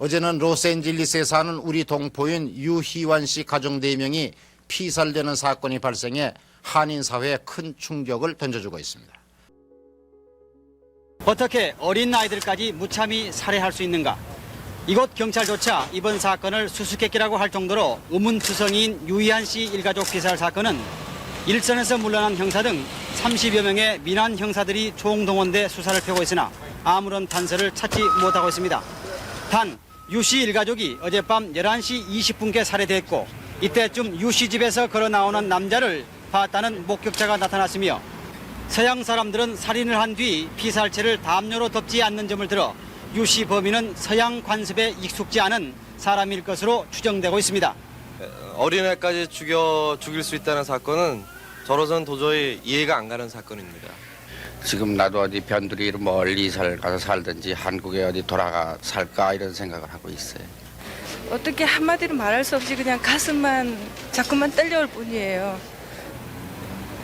어제는 로스앤젤리스에 사는 우리 동포인 유희완 씨 가족 4명이 피살되는 사건이 발생해 한인 사회에 큰 충격을 던져주고 있습니다. 어떻게 어린 아이들까지 무참히 살해할 수 있는가? 이곳 경찰조차 이번 사건을 수수께끼라고 할 정도로 의문투성이인 유희한 씨 일가족 피살 사건은 일선에서 물러난 형사 등 30여 명의 민한 형사들이 총동원돼 수사를 펴고 있으나 아무런 단서를 찾지 못하고 있습니다. 단, 유씨 일가족이 어젯밤 11시 20분께 살해됐고 이때쯤 유씨 집에서 걸어 나오는 남자를 봤다는 목격자가 나타났으며 서양 사람들은 살인을 한 뒤 피살체를 담요로 덮지 않는 점을 들어 유씨 범인은 서양 관습에 익숙지 않은 사람일 것으로 추정되고 있습니다. 어린애까지 죽여 죽일 수 있다는 사건은 저로서는 도저히 이해가 안 가는 사건입니다. 지금 나도 어디 변두리 멀리 살 가서 살든지 한국에 어디 돌아가 살까 이런 생각을 하고 있어요. 어떻게 한마디로 말할 수 없이 그냥 가슴만 자꾸만 떨려올 뿐이에요.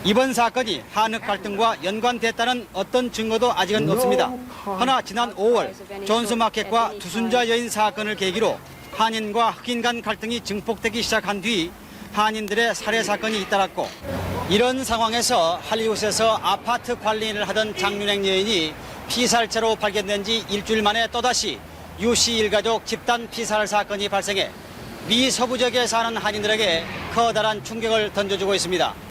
이번 사건이 한흑 갈등과 연관됐다는 어떤 증거도 아직은 없습니다. 허나 지난 5월 존스마켓과 두순자 여인 사건을 계기로 한인과 흑인 간 갈등이 증폭되기 시작한 뒤 한인들의 살해 사건이 잇따랐고 이런 상황에서 할리우드에서 아파트 관리인을 하던 장윤행 여인이 피살체로 발견된 지 일주일 만에 또다시 유씨 일가족 집단 피살 사건이 발생해 미 서부 지역에 사는 한인들에게 커다란 충격을 던져주고 있습니다.